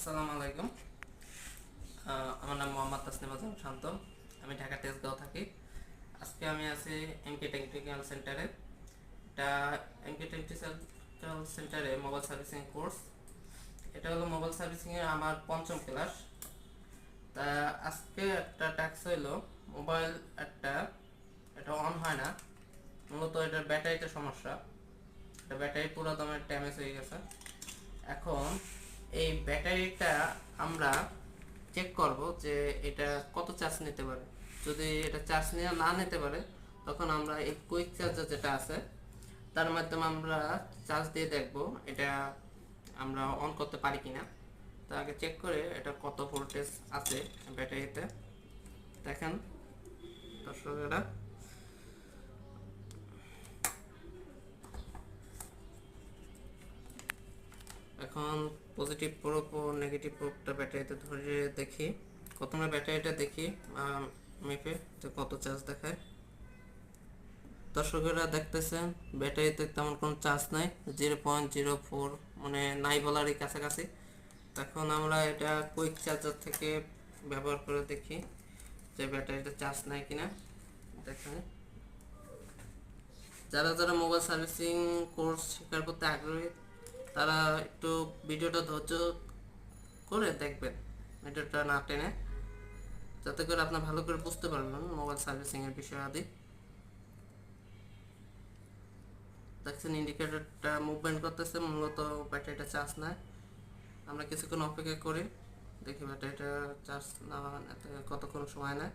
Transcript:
আসসালামু আলাইকুম। আমার নাম মোহাম্মদ তাসনিম আজম শান্ত। আমি ঢাকা তেজগাঁও থাকি। আজকে আমি আছি এমকে টেকনিক্যাল সেন্টারে। এটা এমকে টেকনিক্যাল সেন্টারে মোবাইল সার্ভিসিং কোর্স। এটা হলো মোবাইল সার্ভিসিং এর আমার পঞ্চম ক্লাস। তা আজকে একটা ট্যাক্স হইল, মোবাইল একটা, এটা অন হয় না। মূলত এটার ব্যাটারিতে সমস্যা। এটা ব্যাটারি পুরো দমে ড্যামেজ হয়ে গেছে। এখন ব্যাটারিটা আমরা চেক করব যে এটা কত চার্জ নিতে পারে। যদি এটা চার্জ নিয়ে না নিতে পারে, তখন আমরা এই কুইক চার্জার যেটা আছে, তার মাধ্যমে আমরা চার্জ দিয়ে দেখব এটা আমরা অন করতে পারি কিনা। তো আগে চেক করে এটা কত ভোল্টেজ আছে ব্যাটারিতে। দেখেন, দর্শকেরা। এখন পজিটিভ প্রোপ ও নেগেটিভ প্রোপটা ব্যাটারিতে ধরে দেখি। প্রথমে ব্যাটারিটা দেখি মেপে কত চার্জ দেখায়। দর্শকেরা দেখতেছেন ব্যাটারিতে তেমন কোনো চার্জ নাই জিরো পয়েন্ট জিরো ফোর মানে নাই বলারই কাছাকাছি। তখন আমরা এটা কুইক চার্জার থেকে ব্যবহার করে দেখি যে ব্যাটারিতে চার্জ নাই কিনা। দেখেন। যারা যারা মোবাইল সার্ভিসিং কোর্স শেখার করতে আগ্রহী তারা একটু ভিডিওটা ধৈর্য করে দেখবেন, ভিডিওটা না টেনে, যাতে করে আপনার ভালো করে বুঝতে পারবেন মোবাইল সার্ভিসিং এর বিষয় আদি দেখছেন ইন্ডিকেটরটা মুভমেন্ট করতেছে, মূলত ব্যাটারিটা চার্জ নেয় আমরা কিছুক্ষণ অপেক্ষা করি, দেখি ব্যাটারিটা চার্জ না কতক্ষণ সময় নেয়।